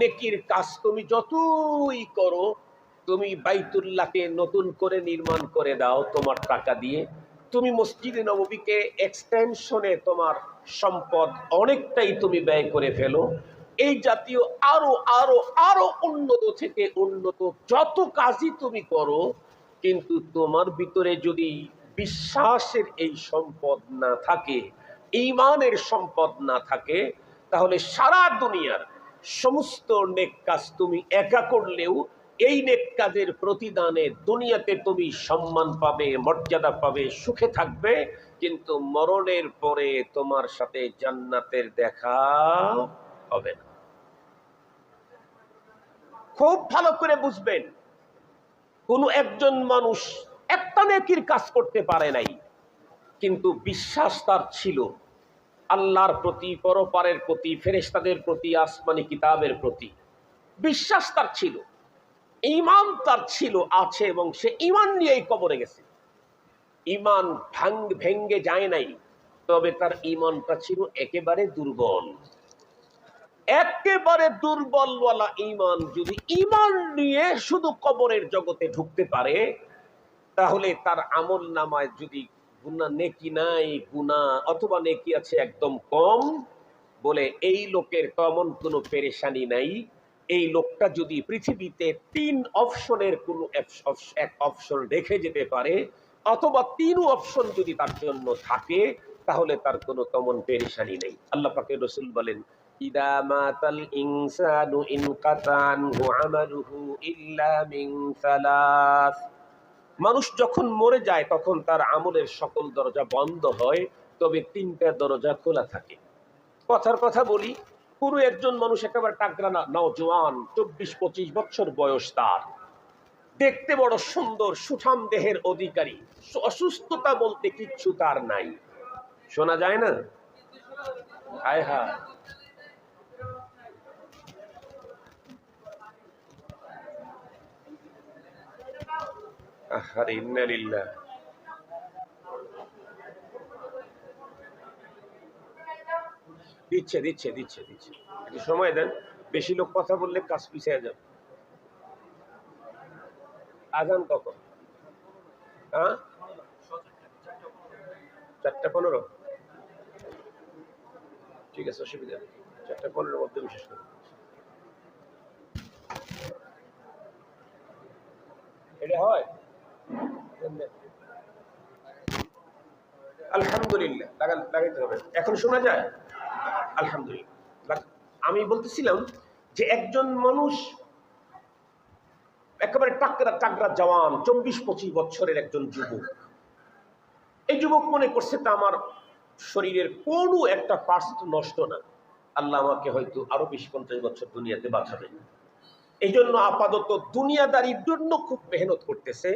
নেকির কাজ তুমি যতই করো, তুমি বাইতুল্লাহকে নতুন করে নির্মাণ করে দাও তোমার টাকা দিয়ে। তুমি মসজিদে নববীকে এক্সটেনশনে তোমার সম্পদ অনেকটাই তুমি ব্যয় করে ফেলো। এই জাতীয় আরও আরও আরও উন্নত থেকে উন্নত যত কাজই তুমি করো, কিন্তু তোমার ভিতরে যদি বিশ্বাসের এই সম্পদ না থাকে, ইমানের সম্পদ না থাকে, তাহলে সারা দুনিয়ার সমস্ত নেক কাজ তুমি একা করলেও এই নেক কাজের প্রতিদানে দুনিয়াতে তুমি সম্মান পাবে, মর্যাদা পাবে, সুখে থাকবে। কিন্তু মরণের পরে তোমার সাথে জান্নাতের দেখা হবে না। খুব ভালো করে বুঝবেন, কোন একজন মানুষ একটা নেকির কাজ করতে পারে নাই, কিন্তু বিশ্বাস তার ছিল। আল্লাহর প্রতি, পরপারের প্রতি, ফেরেশতাদের প্রতি, আসমানি কিতাবের প্রতি। বিশ্বাস তার ছিল ইমান তার ছিল, আছে এবং সে ইমান নিয়েই কবরে গেছে। ইমান ভাঙ ভেঙ্গে যায় নাই, তবে তার ইমানটা ছিল একেবারে দুর্বল। একেবারে দুর্বলওয়ালা ইমান যদি ইমান নিয়ে শুধু কবরের জগতে ঢুকতে পারে, তাহলে তার আমল নামায় যদি গুণা নেকি নাই, গুণা অথবা নেকি আছে একদম কম বলে, এই লোকের তেমন কোনো পেরেশানি নাই। এই লোকটা যদি পৃথিবীতে তিন অপশনের কোনো এক- অপশন রেখে যেতে পারে, অথবা তিন অপশন যদি তার জন্য থাকে, তাহলে তার কোনো তেমন পেরেশানি নেই। আল্লাহ পাকে রসুল বলেন, ইদা মাতাল ইনসানু ইনকাতানহু আমালুহু ইল্লা মিন সালাস। মানুষ যখন মরে যায়, তখন তার আমলের সকল দরজা বন্ধ হয়, তবে তিনটা দরজা খোলা থাকে। কথার কথা বলি পুরো একজন মানুষ একেবারে টাকরা না, নওজোয়ান, চব্বিশ, পঁচিশ বছর বয়স তার। দেখতে বড় সুন্দর, সুঠাম দেহের অধিকারী। অসুস্থতা বলতে কিচ্ছু তার নাই। শোনা যায় না? হায় হায়। আহারে ইন্না লিল্লাহ দিচ্ছে দিচ্ছে দিচ্ছে দিচ্ছে। একটু সময় দেন, বেশি লোক কথা বললে কাজ পিছিয়ে যাবে। আজান কখন? হ্যাঁ? চারটা পনেরো। ঠিক আছে, অসুবিধা চারটা পনেরোর মধ্যে বিশেষ করে এটা হয়? আলহামদুলিল্লাহ। লাগাইতে হবে। এখন শোনা যায়? আলহামদুলিল্লাহ। আমি বলতেছিলাম যে একজন মানুষ একেবারে টাকরা টাকরা জওয়ান, চব্বিশ পঁচিশ বছরের একজন যুবক। এই যুবক মনে করছে তা আমার শরীরের কোনো একটা পার্স নষ্ট না। আল্লাহ আমাকে হয়তো আরও বিশ পঞ্চাশ বছর দুনিয়াতে বাঁচাবেন। এই জন্য আপাতত দুনিয়াদারির জন্য খুব মেহনত করতেছে।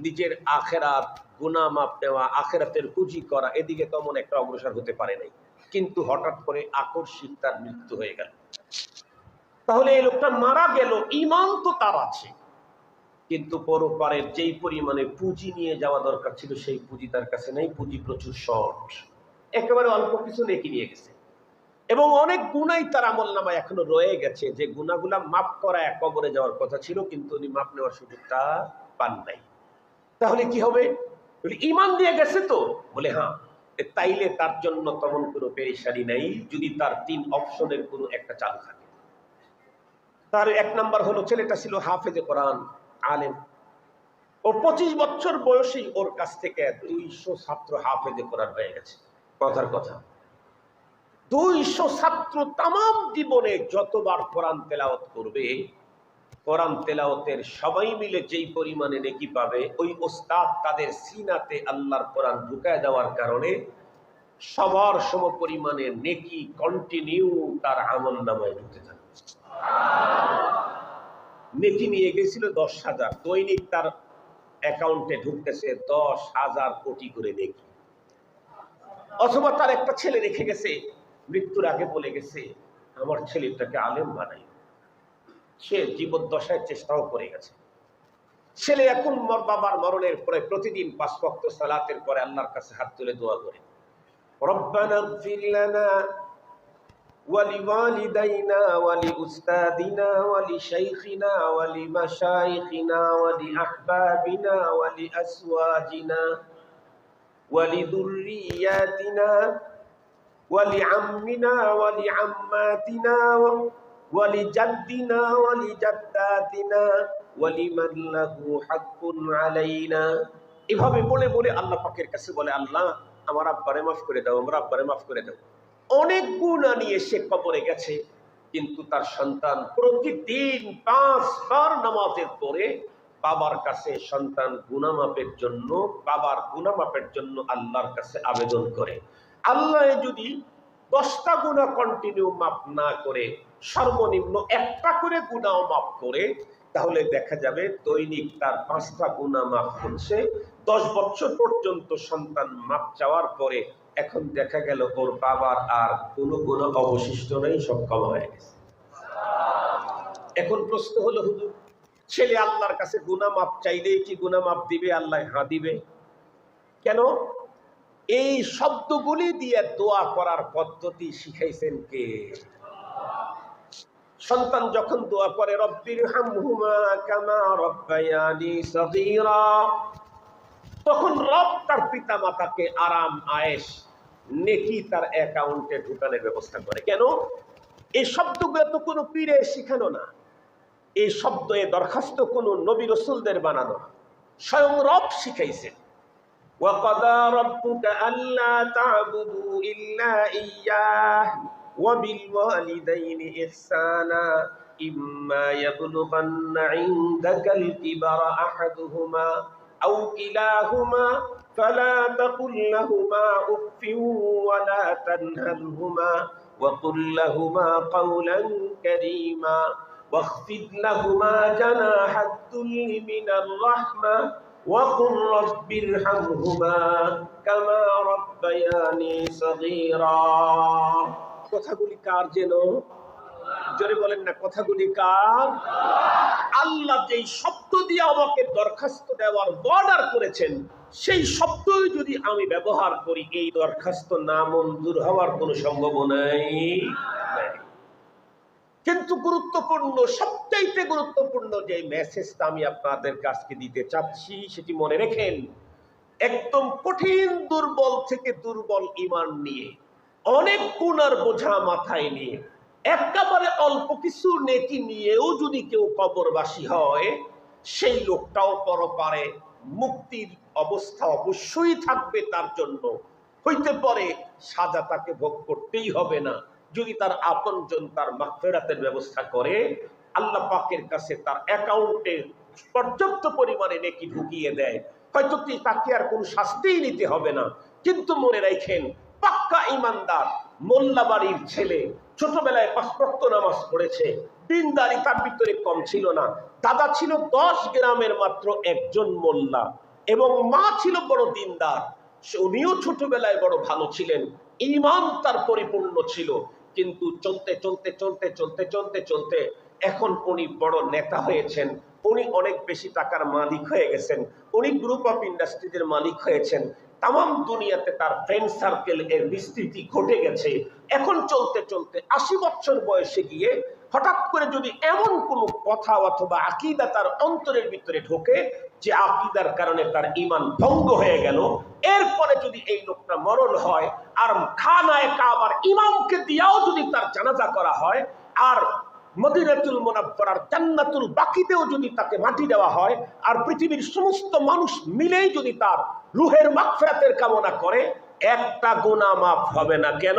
নিজের আখেরাত গুনা মাপ নেওয়া আখেরাতের পুঁজি করা, এদিকে তেমন একটা অগ্রসর হতে পারে নাই। কিন্তু হঠাৎ করে আকস্মিক তার মৃত্যু হয়ে গেল। তাহলে এই লোকটা মারা গেল ইমান তো তার আছে। কিন্তু পরপারের যেই পরিমাণে পুঁজি নিয়ে যাওয়া দরকার ছিল, সেই পুঁজি তার কাছে নেই, পুঁজি প্রচুর শর্ট একেবারে অল্প কিছু নেকি নিয়ে গেছে। এবং অনেক গুণাই তার আমল নামায় এখনও রয়ে গেছে। যে গুণাগুলা মাপ করা এক কবরে যাওয়ার কথা ছিল, কিন্তু উনি মাপ নেওয়ার সুযোগটা পান নাই। তাহলে কি হবে? ইমান দিয়ে গেছে তো? বলে হ্যাঁ তাইলে তার জন্য তেমন কোনো পেরেশানি নাই, যদি তার তিন অপশনের কোনো একটা চালু থাকে। তার এক নাম্বার হলো, ছেলেটা ছিল হাফেজে কোরআন, আলেম। ও পঁচিশ বছর বয়সেই ওর কাছ থেকে দুইশো ছাত্র হাফেজে কোরআন হয়ে গেছে। কথার কথা। দুইশো ছাত্র তাম জীবনে যতবার কোরআন তেলাওয়াত করবে কোরআন তেলাওয়াতের সবাই মিলে যেই পরিমাণে নেকি পাবে, ওই ওস্তাদ তাদের সিনাতে আল্লাহর কোরআন ঢুকায় দেওয়ার কারণে সবার সম পরিমাণে নেকি কন্টিনিউ তার আমল নামায় ঢুকতে থাকে নেকি নিয়ে গেছিল দশ হাজার, দৈনিক তার অ্যাকাউন্টে ঢুকতেছে দশ হাজার কোটি করে নেকি। অথবা তার একটা ছেলে রেখে গেছে, মৃত্যুর আগে বলে গেছে, আমার ছেলেটাকে আলেম বানাই। সে জীবদ্দশায় চেষ্টাও করে গেছে ছেলে এখন মর বাবার মরণের পরে প্রতিদিন পাঁচ ভক্ত সালাতের পরে আল্লাহর কাছে হাত তুলে দোয়া করে রব্বানা ইগফির লানা ولوالدينا ولأستاذنا ولشيخنا ولمشايخنا ولأحبابنا ولأزواجنا ولذرياتنا ولعمنا ولعماتنا ولجدنا ولجداتنا ولمن له حق علينا এভাবে বলে বলে আল্লাহ পাকের কাছে বলে আল্লাহ আমার আব্বারে মাফ করে দাও আমার আব্বারে মাফ করে দাও অনেক গুণা নিয়ে সে কবরে গেছে কিন্তু তার সন্তান প্রতিদিন পাঁচবার নামাজের পরে বাবার কাছে সন্তান গুনামাপের জন্য বাবার গুনামাপের জন্য আল্লাহর কাছে আবেদন করে আল্লাহ যদি দশটা গুণা কন্টিনিউ মাপ না করে সর্বনিম্ন একটা করে গুণাও মাপ করে, তাহলে দেখা যাবে দৈনিক তার পাঁচটা গুণা মাপ হচ্ছে। দশ বছর পর্যন্ত সন্তান মাপ চাওয়ার পরে এখন দেখা গেল ওর বাবার আর কোনো গুণ অবশিষ্ট নেই, সব কম হয়ে গেছে। এখন প্রশ্ন হলো হুজুর ছেলে আল্লাহর কাছে গুনা মাপ চাইলে কি গুনা মাপ দিবে? আল্লাহ হ্যাঁ দিবে। কেন? এই শব্দগুলি দিয়ে দোয়া করার পদ্ধতি শিখাইছেন কে? সন্তান যখন দোয়া করে রব্বির হামহুমা কামা রব্বায়ানি সগীরা তখন রব তার পিতা মাতাকে আরাম আয়েশ নেকি তার অ্যাকাউন্টে ঢুকানোর ব্যবস্থা করে কেন এই শব্দগুলো তো কোনো পীরে শিখানো না এই শব্দ এ দরখাস্ত কোনো নবী রসুলদের বানানো না। স্বয়ং রব শিখাইছেন وقضى ربك ألا تعبدوا إلا إياه وبالوالدين إحسانا إما يبلغن عندك الكبر أحدهما أو كلاهما فلا تقل لهما أف ولا تنهرهما وقل لهما قولا كريما واخفض لهما جناح الذل من الرحمة وقل رب ارحمهما كما ربياني صغيرا. কথাগুলি কার যেন? জোরে বলেন না, কথাগুলি কার? আল্লাহ যেই শব্দ দিয়ে আমাকে দরখাস্ত দেওয়ার বর্ডার করেছেন, সেই শব্দই যদি আমি ব্যবহার করি, এই দরখাস্ত না মঞ্জুর হওয়ার কোনো সম্ভাবনাই কিন্তু গুরুত্বপূর্ণ, সবচাইতে গুরুত্বপূর্ণ যে মেসেজটা আমি আপনাদের কাছকে দিতে চাচ্ছি, সেটি মনে রেখেন, একদম কঠিন, দুর্বল থেকে দুর্বল ইমান নিয়ে। অনেক গুণার বোঝা মাথায় নিয়ে। একেবারে অল্প কিছু নেকি নিয়েও যদি কেউ কবরবাসী হয়, সেই লোকটাও পরপারে মুক্তির অবস্থা অবশ্যই থাকবে তার জন্য। হইতে পারে সাজা তাকে ভোগ করতেই হবে না। যদি তার আপনজন তার মাগফিরাতের ব্যবস্থা করে, আল্লাহ পাকের কাছে তার অ্যাকাউন্টে পর্যাপ্ত পরিমাণে নেকি ঢুকিয়ে দেয়। হয়তো তাকে আর কোনো শাস্তিই নিতে হবে না। কিন্তু মনে রাখেন পাক্কা ইমানদার, মোল্লা বাড়ির ছেলে, ছোটবেলায় পাঁচপ্রক্ত নামাজ পড়েছে, দিনদারি তার ভিতরে কম ছিল না। দাদা ছিল দশ গ্রামের মাত্র একজন মোল্লা এবং মা ছিল বড় দিনদার। উনিও ছোটবেলায় বড় ভালো ছিলেন। ইমান তার পরিপূর্ণ ছিল। কিন্তু চলতে চলতে চলতে চলতে চলতে চলতে এখন উনি বড় নেতা হয়েছেন। উনি অনেক বেশি টাকার মালিক হয়ে গেছেন। উনি গ্রুপ অফ ইন্ডাস্ট্রিজের মালিক হয়েছেন। তাম দুনিয়াতে তার ফ্রেন্ড সার্কেল এর বিস্তৃতি ঘটে গেছে। এখন চলতে চলতে আশি বছর বয়সে গিয়ে হঠাৎ করে যদি এমন কোনো কথা অথবা আকিদা তার অন্তরের ভিতরে ঢোকে যে আকিদার কারণে তার ইমান ভঙ্গ হয়ে গেল, এরপরে যদি এই লোকটা মরণ হয়, আর খানায় কাবার ইমামকে দিয়াও যদি তার জানাজা করা হয়, আর মদিনাতুল মোনাব্বরার জান্নাতুল বাকিতেও যদি তাকে মাটি দেওয়া হয়, আর পৃথিবীর সমস্ত মানুষ মিলেই যদি তার রুহের মাগফিরাতের কামনা করে, একটা গুনাহ মাফ হবে না। কেন?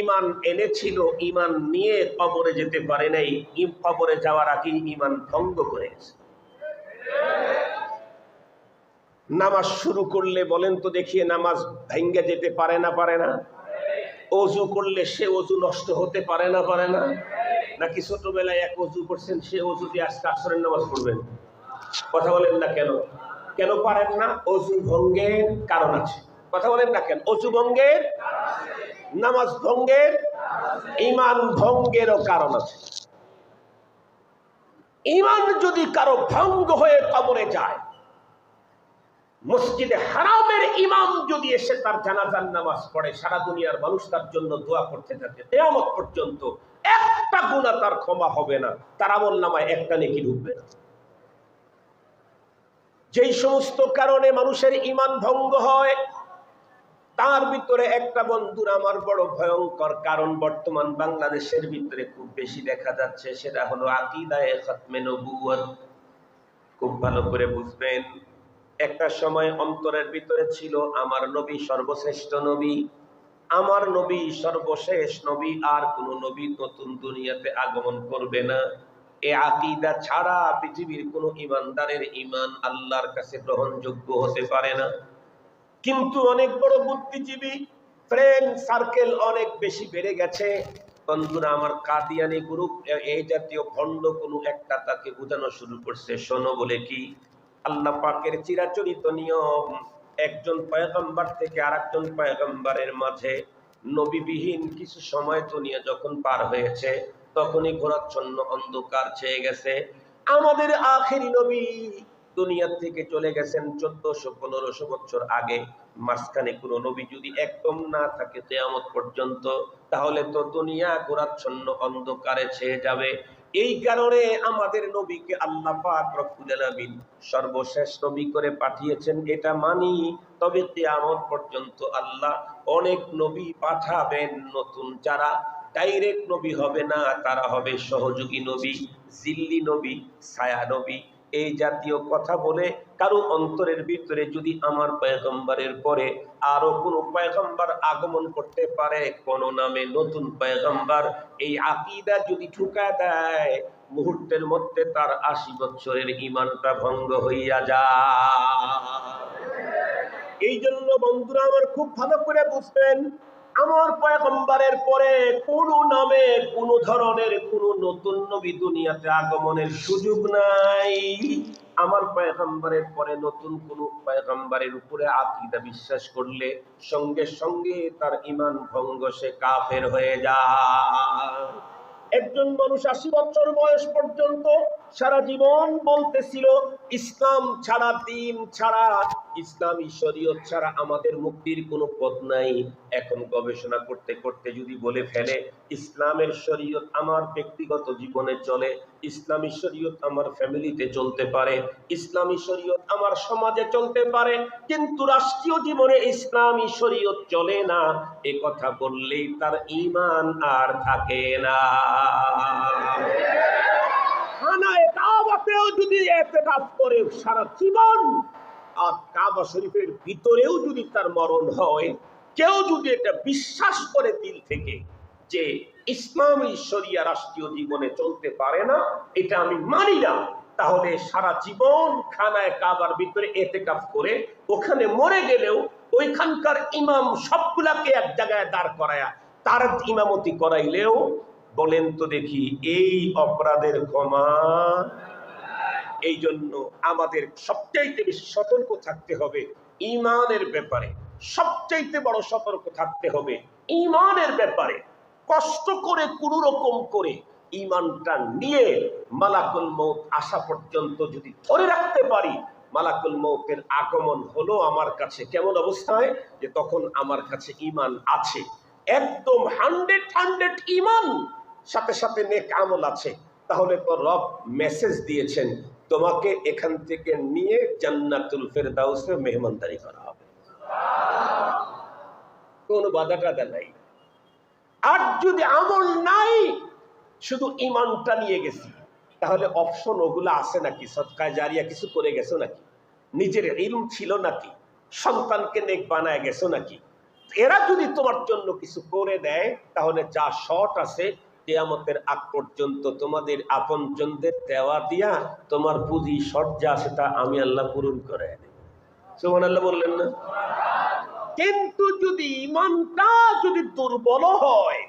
ইমান এনেছিল ইমান নিয়ে কবরে যেতে পারে নাই। কবরে যাওয়ার আগে ইমান ভঙ্গ করে নামাজ শুরু করলে বলেন তো দেখিয়ে নামাজ ভেঙ্গে যেতে পারে না পারে না। অজু করলে সে অজু নষ্ট হতে পারে না পারে না? নাকি ছোটবেলায় এক অজু করছেন, সে অজু দিয়ে আজকে আসরের নামাজ পড়বেন? কথা বলেন না কেন? কেন পারেন না? অজু ভঙ্গের কারণ আছে। কথা বলেন না কেন? অজু ভঙ্গের নামাজ ভঙ্গের ইমান ভঙ্গেরও কারণ আছে। ইমান যদি কারও ভঙ্গ হয়ে কবরে যায় মসজিদে হারামের ইমাম যদি এসে তার জানাজার নামাজ পড়ে, সারা দুনিয়ার মানুষ তার জন্য দোয়া করতে থাকে। তেয়ামত পর্যন্ত একটা গুণা তার ক্ষমা হবে না। তার আমল নামায় একটা নেকি ঢুকবে না। যেই সমস্ত কারণে মানুষের ইমান ভঙ্গ হয়, তার ভিতরে একটা বন্ধুর আমার বড় ভয়ঙ্কর কারণ বর্তমান বাংলাদেশের ভিতরে খুব বেশি দেখা যাচ্ছে, সেটা হলো আকিদায়ে খতমে নবুয়ত খুব ভালো করে বুঝবেন। একটা সময় অন্তরের ভিতরে ছিল আমার নবী সর্বশ্রেষ্ঠ নবী। আমার নবী সর্বশেষ নবী, আর কোন নবী নতুন দুনিয়াতে আগমন করবে না। এ আকিদা ছাড়া পৃথিবীর কোন ইমানদারের ইমান আল্লাহর কাছে গ্রহণযোগ্য হতে পারে না। কিন্তু অনেক বড় বুদ্ধিজীবী ফ্রেন্ড সার্কেল অনেক বেশি বেড়ে গেছে। বন্ধুরা, আমার কাদিয়ানি গ্রুপ এই জাতীয় ভণ্ড কোনো একটা তাকে বোঝানো শুরু করছে, শোনো বলে কি? আল্লাহ পাকের চিরাচরিত নিয়ম, একজন পয়গম্বর থেকে আরেকজন পয়গম্বরের মাঝে নবীবিহীন কিছু সময় দুনিয়া যখন পার হয়েছে, তখনই ঘোরাচ্ছন্ন অন্ধকার ছেয়ে গেছে। আমাদের আখেরি নবী দুনিয়া থেকে চলে গেছেন চোদ্দশো, পনেরোশো বছর আগে। মাঝখানে কোনো নবী যদি একদম না থাকে তেয়ামত পর্যন্ত, তাহলে তো দুনিয়া ঘোরাচ্ছন্ন অন্ধকারে ছেয়ে যাবে। এই কারণে আমাদের নবীকে আল্লাহ পাক রব্বুল আলামিন সর্বশেষ নবী করে পাঠিয়েছেন, এটা মানি। তবে কিয়ামত পর্যন্ত আল্লাহ অনেক নবী পাঠাবেন নতুন, যারা ডাইরেক্ট নবী হবে না, তারা হবে সহযোগী নবী, জিল্লি নবী, ছায়া নবী এই জাতীয় কথা বলে কারও অন্তরের ভিতরে যদি আমার পয়গম্বরের পরে আরও কোনো পয়গম্বর আগমন করতে পারে, কোন নামে নতুন পয়গম্বর, এই আকিদা যদি ঢুকা দেয়, মুহূর্তের মধ্যে তার আশি বছরের ইমানটা ভঙ্গ হইয়া যায়। এই জন্য বন্ধুরা, আমার খুব ভালো করে বুঝবেন আমার পয়গম্বরের পরে কোন নামে, কোন ধরনের কোন নতুন নবী দুনিয়াতে আগমনের সুযোগ নাই। আমার পয়গম্বরের পরে নতুন কোন পয়গম্বরের উপরে আকিদা বিশ্বাস করলে সঙ্গে সঙ্গে তার ইমান ভঙ্গ সে কাফের হয়ে যায়। একজন মানুষ আশি বছর বয়স পর্যন্ত সারা জীবন বলতেছিল, ইসলাম ছাড়া, দিন ছাড়া ইসলামী শরীয়ত ছাড়া আমাদের মুক্তির কোনো পথ নাই। এখন গবেষণা করতে করতে যদি বলে ফেলে, ইসলামের শরীয়ত আমার ব্যক্তিগত জীবনে চলে, ইসলামী শরীয়ত আমার ফ্যামিলিতে চলতে পারে, ইসলামী শরীয়ত আমার সমাজে চলতে পারে, কিন্তু রাষ্ট্রীয় জীবনে ইসলামী শরীয়ত চলে না, এ কথা বললেই তার ইমান আর থাকে না। খানায় কাবাতেও যদি এতেকাফ করে সারা জীবন আর কাবা শরীফের ভিতরেও যদি তার মরণ হয়, কেউ যদি এটা বিশ্বাস করে দিল থেকে যে ইসলামী শরিয়া রাষ্ট্রীয় জীবনে চলতে পারে না, এটা আমি মানি না, তাহলে সারা জীবন খানায় কাবার ভিতরে এতেকাফ করে ওখানে মরে গেলেও ওইখানকার ইমাম সবগুলাকে এক জায়গায় দাঁড় করায়া তার ইমামতি করাইলেও বলেন তো দেখি, এই অপরাধের ক্ষমা এই জন্য আমাদের সবচাইতে বেশি সতর্ক থাকতে হবে ইমানের ব্যাপারে। সবচাইতে বড় সতর্ক থাকতে হবে ইমানের ব্যাপারে। কষ্ট করে কোনো রকম করে ইমানটা নিয়ে মালাকুল মৌত আসা পর্যন্ত যদি ধরে রাখতে পারি, মালাকুল মৌতের আগমন হলো আমার কাছে কেমন অবস্থায়? যে তখন আমার কাছে ইমান আছে। একদম হান্ড্রেড হান্ড্রেড ইমান, সাথে সাথে নেক আমল আছে। তাহলে তো রব মেসেজ দিয়েছেন তোমাকে এখান থেকে নিয়ে জান্নাতুল ফেরদাউসে মেহমানদারি করা হবে। কোনো বাধা টাধা নাই। আর যদি আমল নাই, শুধু ইমানটা নিয়ে গেছি, তাহলে অপশন ওগুলো আছে নাকি? সৎকায় জারিয়া কিছু করে গেছো নাকি? নিজের ইলম ছিল নাকি? সন্তানকে নেক বানায় গেছো নাকি? এরা যদি তোমার জন্য কিছু করে দেয়, তাহলে যা শর্ট আছে কেয়ামতের আগ পর্যন্ত তোমাদের আপনজনদের দেওয়া দিয়া তোমার পুঁজি সজ্জা সেটা আমি আল্লাহ পূরণ করে সোমান আল্লাহ বললেন না? কিন্তু যদি ইমানটা যদি দুর্বল হয়,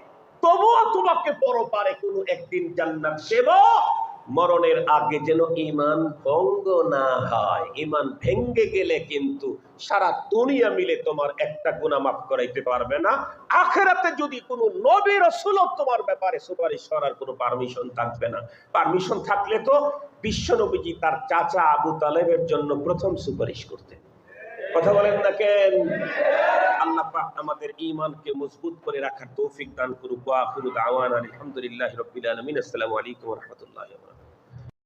তবুও তোমাকে পরপারে কোনো একদিন জান্নাত দেব। মরণের আগে যেন ইমান ভঙ্গ না হয়। ইমান ভেঙ্গে গেলে কিন্তু সারা দুনিয়া মিলে তোমার একটা গুণা মাফ করাইতে পারবে না। আখেরাতে যদি কোনো নবী রসুল তোমার ব্যাপারে সুপারিশ করার কোনো পারমিশন থাকবে না। পারমিশন থাকলে তো বিশ্ব নবীজি তার চাচা আবু তালেবের জন্য প্রথম সুপারিশ করতেন কথা বলেন না কেন? আল্লাহ পাক আমাদের ঈমানকে মজবুত করে রাখার তৌফিক দান করুক। ওয়া আখিরু দাওয়ানা আলহামদুলিল্লাহি রাব্বিল আলামিন। আসসালামু আলাইকুম ওয়া রাহমাতুল্লাহি ওয়া বারাকাতুহু।